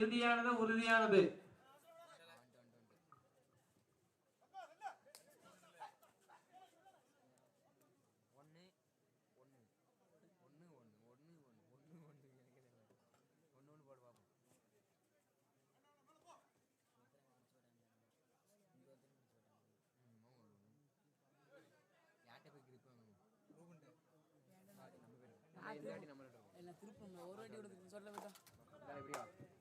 இறுதியானது உறுதியானது. என்ன திருப்பம் ஒரு வாட்டி விடுறது சொல்ல விட்டோம்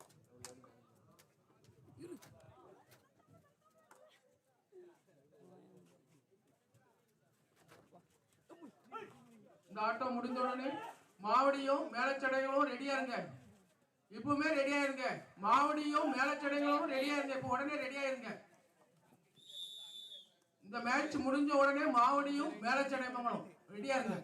இந்த ஆட்டம் முடிந்த உடனே மாவடியும் மேலச்சடைகளும் ரெடியா இருங்க. இப்பவுமே ரெடியா இருங்க. மாவடியும் மேலச்சடைகளும் ரெடியா இருங்க. இப்போ உடனே ரெடியா இருங்க. இந்த மேட்ச் முடிஞ்ச உடனே மாவடியும் மேலச்சடை மங்கலம் ரெடியா இருங்க.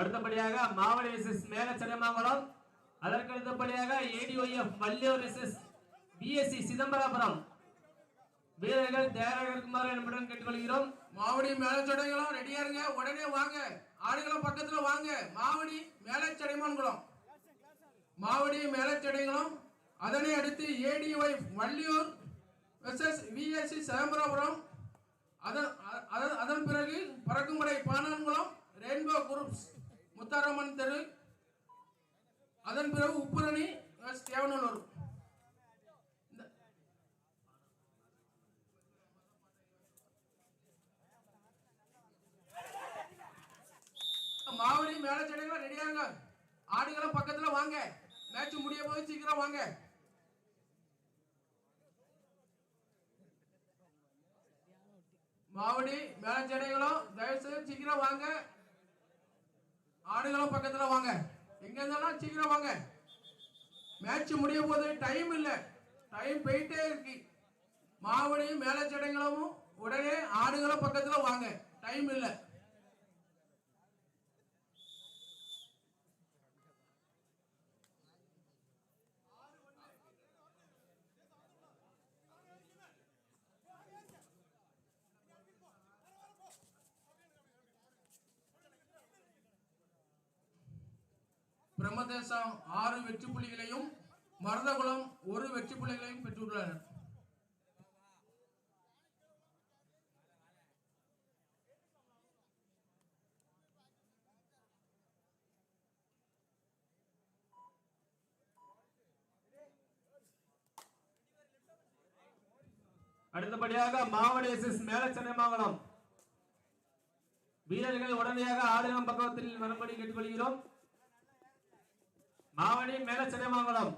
அடுத்தபடியாக மாவடி விசஸ் மேலச்சடமாங்குளம் அதற்கு அடுத்தபடியாக ஏடிஒஎஃப் வள்ளியூர் விசஸ் பிஎஸ்சி சிதம்பரபுரம். வீரர்கள் தயாராக இருக்குமாறு என்பதுடன் கேட்டுக்கொள்கிறோம். மாவடி மேலச்சடைகளும் ரெடியா இருங்க. உடனே வாங்க. ஆடுகளும் பக்கத்துல வாங்க. மாவடி மேலச்சடைமான்குளம் மாவடி மேலச்சடைகளும் அதனை அடுத்து ஏடிஒய் வள்ளியூர் எஸ்எஸ் விஎஸ்சி சிதம்பரபுரம். அதன் அதன் அதன் பிறகு பறக்குமடை பானான்குளம் ரெயின்போ குரூப்ஸ் முத்தாரம்மன் தெரு. அதன் பிறகு உப்புரணி தேவநல்லூர். இந்த மாவடி மேலச்சடைகளும் ரெடியாங்க ஆடுகளும் பக்கத்துல வாங்க. மேட்ச் முடிய போது சீக்கிரம் வாங்க. மாவடி மேலச்சடைகளும் தயவு செய்து சீக்கிரம் வாங்க. ஆடுகளும் பக்கத்துல வாங்க. எங்க இருந்தாலும் சீக்கிரம் வாங்க. மேட்ச் முடிய போது டைம் இல்ல. டைம் போயிட்டே இருக்கு. மாவடியும் மேலச்சடங்களும் உடனே ஆடுகளும் பக்கத்துல வாங்க. டைம் இல்லை. பிரதேசம் ஆறு வெற்றி புள்ளிகளையும் மருதகுளம் ஒரு வெற்றி புள்ளிகளையும் பெற்றுள்ளனர். அடுத்தபடியாக மாவடேசிஸ் மேல சென்னை மாவட்டம் வீரர்கள் உடனடியாக ஆளுநர் பக்கத்தில் வரும்படி கேட்டுக்கொள்கிறோம். ஆவணி மேல சினைமங்கலம்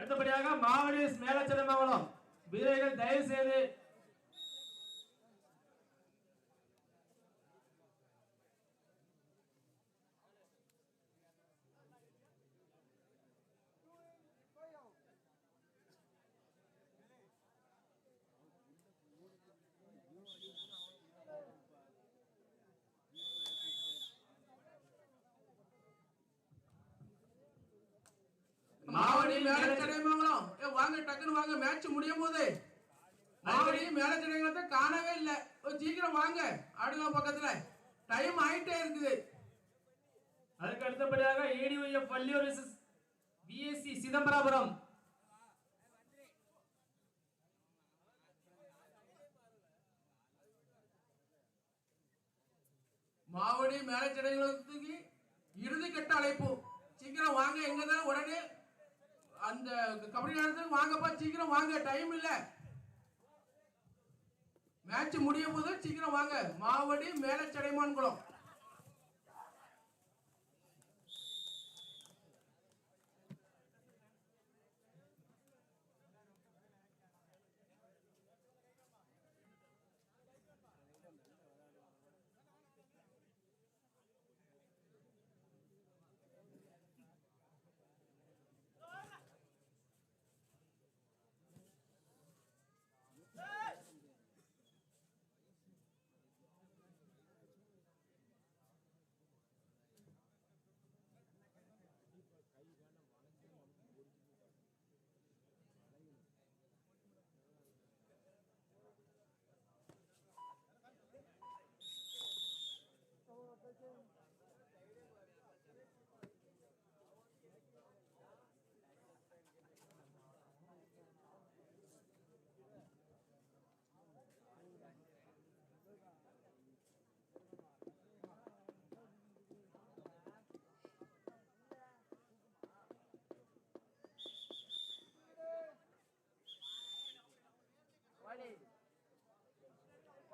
அடுத்தபடியாக மாவடி மாவட்டம் வீரர்கள் தயவு செய்து வாங்க டக்குன்னு வாங்க மேட்ச் முடியும் போது. மேலச்சடைங்களத்தை காணவே இல்லை. சீக்கிரம் வாங்க. ஆடுகளம் பக்கத்துல டைம் ஆயிட்டே இருக்குது. அதுக்கு அடுத்தபடியாக ஏடிஒய்எஃப் வள்ளியூர் பிஎஸ்சி சிதம்பராபுரம். மாவடி மேலச்சடைங்களுக்கு இறுதி கட்ட அழைப்பு. சீக்கிரம் வாங்க எங்க தான் உடனே அந்த கபடி நேரத்துக்கு வாங்கப்பா சீக்கிரம் வாங்க டைம் இல்ல. மேட்ச் முடியும் போது சீக்கிரம் வாங்க. மாவடி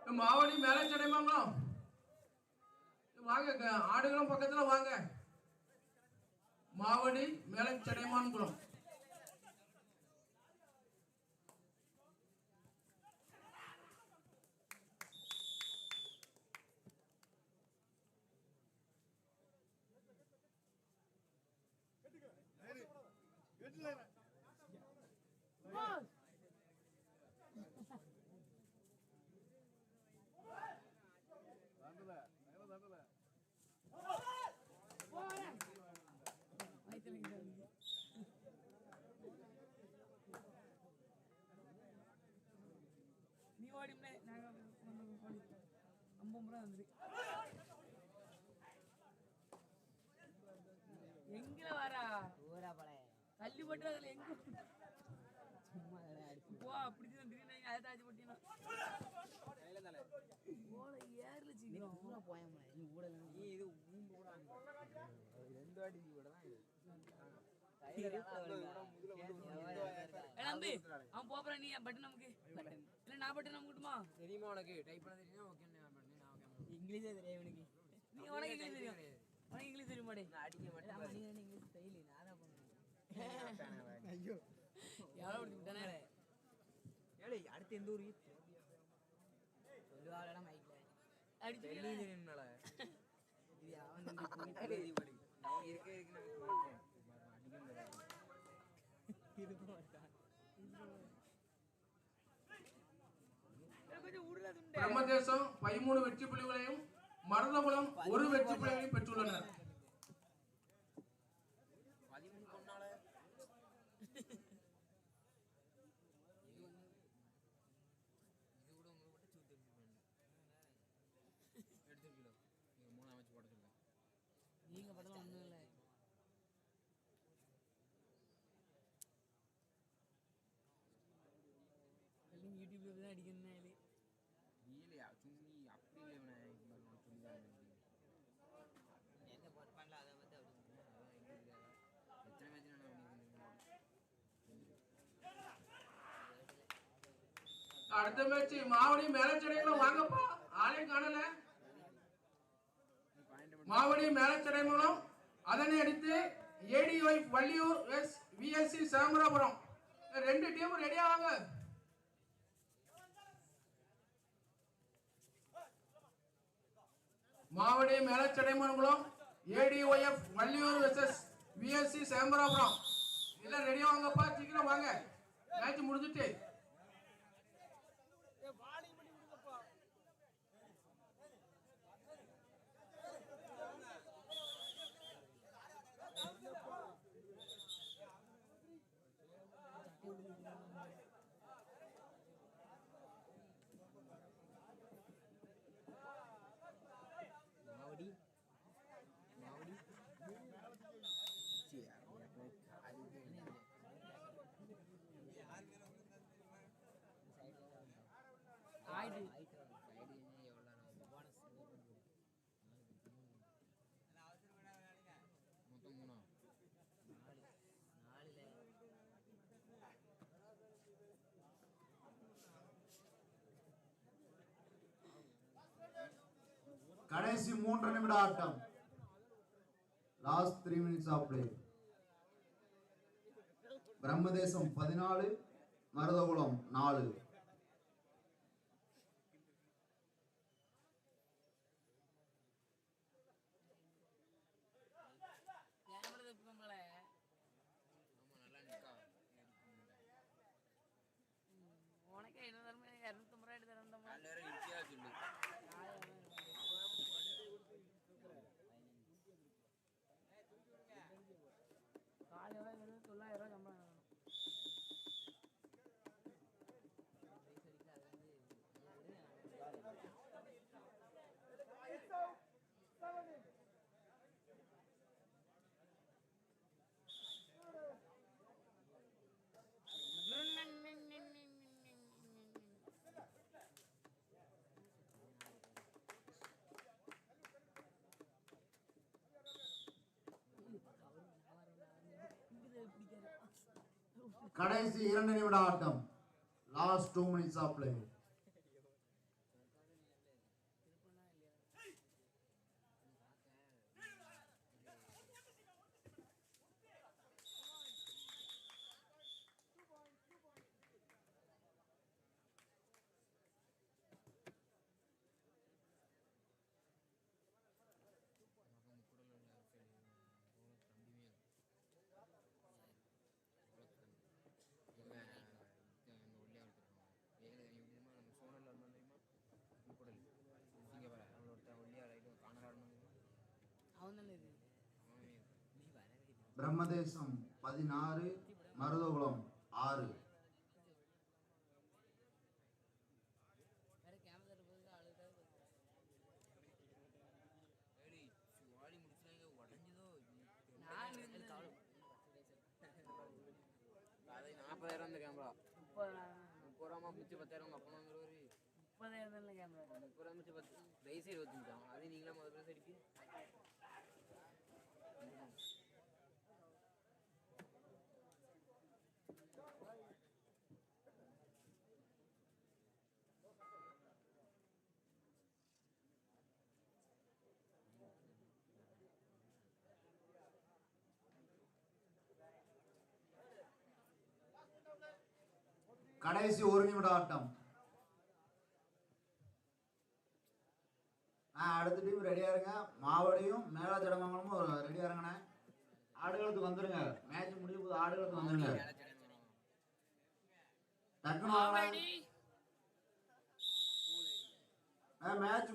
மேலச்சடைமான்குளம் மாவடி மேலச்சடைமான்குளம் வாங்க ஆடுகளும் பக்கத்தில் பக்கத்துல வாங்க. மாவடி மேலச்சடைமான்குளம் குளம் ஐம்பது ரூபா வந்துரு எங்க வரா? ஊரா பழைய தள்ளி போட்டு அதுல எங்க சும்மா அதெல்லாம் அடிச்சு போ பிடிச்சி திடீர்னு அதை தாச்சி போட்டீங்கன்னா போல ஏறல சீக்கிரம் ஊரா போயாம நீ ஊடல நீ இது ஊம்பு கூட ரெண்டு வாட்டி நீ கூட தான் இது. நம்பி. அவன் போறான் நீ பட்டு நமக்கு? இல்ல நான் பட்டு நம்ம கிட்டுமா? தெரியுமா உனக்கு? டைப் பண்ண தெரியும்? ஓகே நான் பண்ணேன் நான் ஓகே இங்கிலீஷே தெரியும் இவனுக்கு நீ உனக்கு இங்கிலீஷ் தெரியும். உனக்கு இங்கிலீஷ் தெரியுமாடே நான் அடிக்க மாட்டேன். நீ இங்கிலீஷ் தெரியல நான் தான் பண்ணுவேன் ஐயோ. எவ்வளவு கொடுத்து விட்டானே ஏழை அடுத்து எந்த ஊர்? சொல்லுவாளடா மைக்ல அடிச்சு தெரியும்னால இது அவன் இருக்க இருக்கு நமக்கு மாட்டேன் அடிக்க முடியாது இது போட்டா கொஞ்சம் உருள துண்டை பிரம்மதேசம் பதிமூணு வெற்றி புள்ளிகளையும் மருதகுளம் ஒரு வெற்றி புள்ளிகளையும் பெற்றுள்ளனர். நீங்க மூணு அமைச்சு போட சொல்லுங்க நீங்க படலாம் ஒண்ணும் இல்ல யூடியூப்ல தான் அடிக்கணும் இல்லை இல்லையா சும்மி அப்படி இல்லை இவனை இவன் சும்மி தான் எந்த போட் பண்ணல அதை பற்றி அப்படி எத்தனை மேட்ச் நான் அடுத்த மேட்ச் மாவடி மேலச்சடைகளும் வாங்கப்பா. ஆளையும் காணல. மாவடி மேலச்சடை மூலம் அதனை அடுத்து ADY Valliyur S VSC Samarapuram ரெண்டு டீமும் ரெடியாக வாங்க. Mavadi Melachadaimangalam ADYF Valliyur versus VSC Chembarapuram எல்லாம் ரெடியாக வாங்கப்பா. சீக்கிரம் வாங்க. மேட்ச் முடிஞ்சுட்டு. கடைசி மூன்று நிமிட ஆட்டம் last three minutes of play Brahmadesam பதினாலு மருதகுளம் நாலு. கடைசி இரண்டு நிமிட ஆட்டம். Last two minutes of play Brahmadesam பதினாறு மருதகுளம் ஆறு. நாற்பதாயிரம் அந்த கேமரா முப்பதாயிரம். முப்பது ரூபா மிச்சம் பத்தாயிரம் அப்பா வாங்குறவரு முப்பதாயிரம் தான் கேமரா முப்பது ரூபா மிச்சம் பத்து ரைஸ் இருபத்தஞ்சாம் அது நீங்களா முதல்ல சரிக்கு கடைசி ஒரு நிமிட ஆட்டம். ஆ அடுத்த டீம் ரெடியா இருங்க. மாவடியும் மேல ஜடமங்கலமும் ரெடியா இருங்கண்ணே. ஆடுகளத்துக்கு வந்துருங்க. மேட்ச் முடிய போது ஆடுகளத்துக்கு வந்துருங்க. டக்குனு மேட்ச்